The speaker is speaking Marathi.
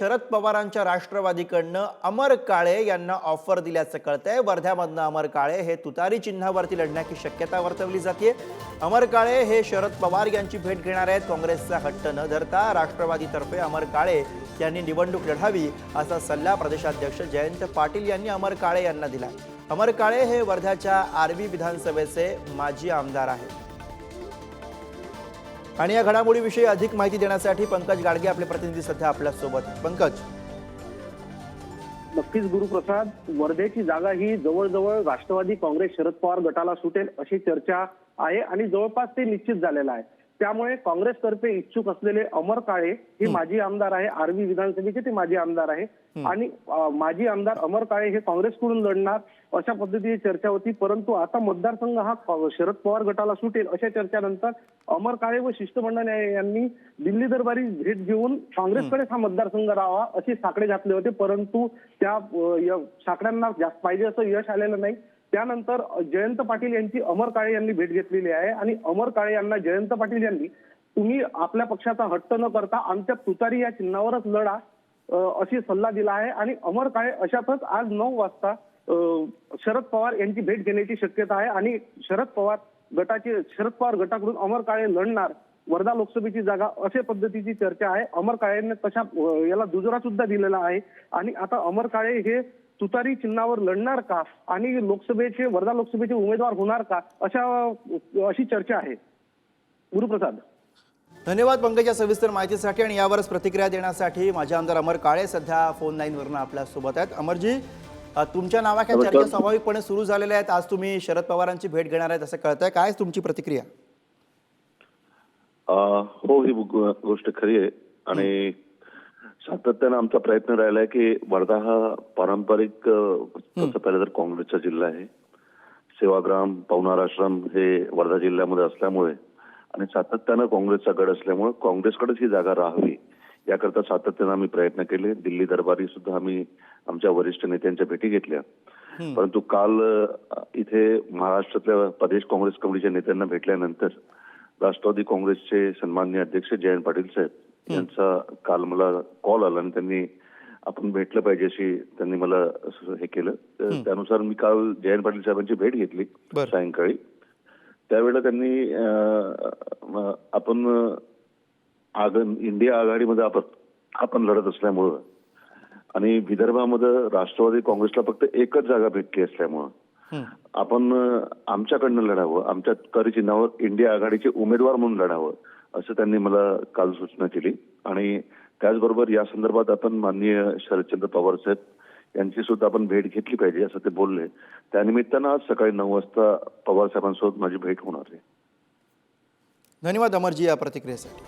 शरद पवारांच्या राष्ट्रवादीकडनं अमर काळे यांना ऑफर दिल्याचं कळतंय. वर्ध्यामधनं अमर काळे हे तुतारी चिन्हावरती लढण्याची शक्यता वर्तवली जाते अमर काळे हे शरद पवार यांची भेट घेणार आहेत. काँग्रेसचा हट्ट न धरता राष्ट्रवादीतर्फे अमर काळे यांनी निवडणूक लढावी असा सल्ला प्रदेशाध्यक्ष जयंत पाटील यांनी अमर काळे यांना दिला अमर काळे हे वर्ध्याच्या आर्वी विधानसभेचे माजी आमदार आहेत. आणि या घडामोडीविषयी अधिक माहिती देण्यासाठी पंकज गाडगे आपले प्रतिनिधी सध्या आपल्यासोबत पंकज. नक्कीच गुरुप्रसाद वर्धेची जागा ही जवळजवळ राष्ट्रवादी काँग्रेस शरद पवार गटाला सुटेल अशी चर्चा आहे आणि जवळपास ते निश्चित झालेलं आहे. त्यामुळे काँग्रेसतर्फे इच्छुक असलेले अमर काळे हे माजी आमदार आहे आर्वी विधानसभेचे ते माजी आमदार आहे. आणि माजी आमदार अमर काळे हे काँग्रेसकडून लढणार अशा पद्धतीची चर्चा होती. परंतु आता मतदारसंघ हा शरद पवार गटाला सुटेल अशा चर्चेनंतर अमर काळे व शिष्टमंडळ यांनी दिल्ली दरबारी भेट घेऊन काँग्रेसकडेच हा मतदारसंघ राहावा असे साकडे घातले होते. परंतु त्या साकड्यांना जास्त पाहिजे असं यश आलेलं नाही. त्यानंतर जयंत पाटील यांची अमर काळे यांनी भेट घेतलेली आहे. आणि अमर काळे यांना जयंत पाटील यांनी तुम्ही आपल्या पक्षाचा हट्ट न करता आमच्या तुतारी या चिन्हावरच लढा अशी सल्ला दिला आहे. आणि अमर काळे अशातच आज नऊ वाजता शरद पवार यांची भेट घेण्याची शक्यता आहे. आणि शरद पवार गटाचे शरद पवार गटाकडून अमर काळे लढणार वर्धा लोकसभेची जागा अशा पद्धतीची चर्चा आहे. अमर काळेने तशा याला दुजोरा सुद्धा दिलेला आहे. आणि आता अमर काळे हे तुतारी चिन्हावर लढणार का? आणि लोकसभेचे वर्धा लोकसभेचे उमेदवार होणार का? अशा अशी चर्चा आहे. गुरुप्रसाद. धन्यवाद पंकज सविस्तर माहितीसाठी आणि यावरच प्रतिक्रिया देण्यासाठी माझे आमदार अमर काळे सध्या फोन लाईनवरनं आपल्यासोबत आहेत. अमरजी तुमच्या नावाच्या चर्चा स्वाभाविकपणे सुरू झालेल्या आहेत आज तुम्ही शरद पवारांची भेट घेणार आहेत असं कळतंय. काय तुमची प्रतिक्रिया? अं, हो ही गोष्ट खरी आहे. आणि सातत्यानं आमचा प्रयत्न राहिला आहे की वर्धा हा पारंपरिक तसं पाहिलं तर काँग्रेसचा जिल्हा आहे. सेवाग्राम पवनार आश्रम हे वर्धा जिल्ह्यामध्ये असल्यामुळे आणि सातत्यानं काँग्रेसचा गड असल्यामुळे काँग्रेसकडेच ही जागा राहावी याकरता सातत्यानं आम्ही प्रयत्न केले. दिल्ली दरबारी सुद्धा आम्ही आमच्या वरिष्ठ नेत्यांच्या भेटी घेतल्या. परंतु काल इथे महाराष्ट्रातल्या प्रदेश काँग्रेस कमिटीच्या नेत्यांना भेटल्यानंतर राष्ट्रवादी काँग्रेसचे सन्माननीय अध्यक्ष जयंत पाटील साहेब यांचा काल मला कॉल आला आणि त्यांनी आपण भेटलं पाहिजे अशी त्यांनी मला हे केलं. तर त्यानुसार मी काल जयंत पाटील साहेबांची भेट घेतली. सायंकाळी. त्यावेळेला त्यांनी आपण आग इंडिया आघाडीमध्ये आपण आपण लढत असल्यामुळं आणि विदर्भामध्ये राष्ट्रवादी काँग्रेसला फक्त एकच जागा भेटली असल्यामुळं आपण आमच्याकडनं लढावं आमच्या तुतारी चिन्हावर इंडिया आघाडीचे उमेदवार म्हणून लढावं. असं त्यांनी मला काल सूचना केली. आणि त्याचबरोबर या संदर्भात आपण माननीय शरदचंद्र पवार साहेब यांची सुद्धा आपण भेट घेतली पाहिजे असं ते बोलले. त्यानिमित्तानं आज सकाळी नऊ वाजता पवार साहेबांसोबत माझी भेट होणार आहे. धन्यवाद अमरजी या प्रतिक्रियेसाठी.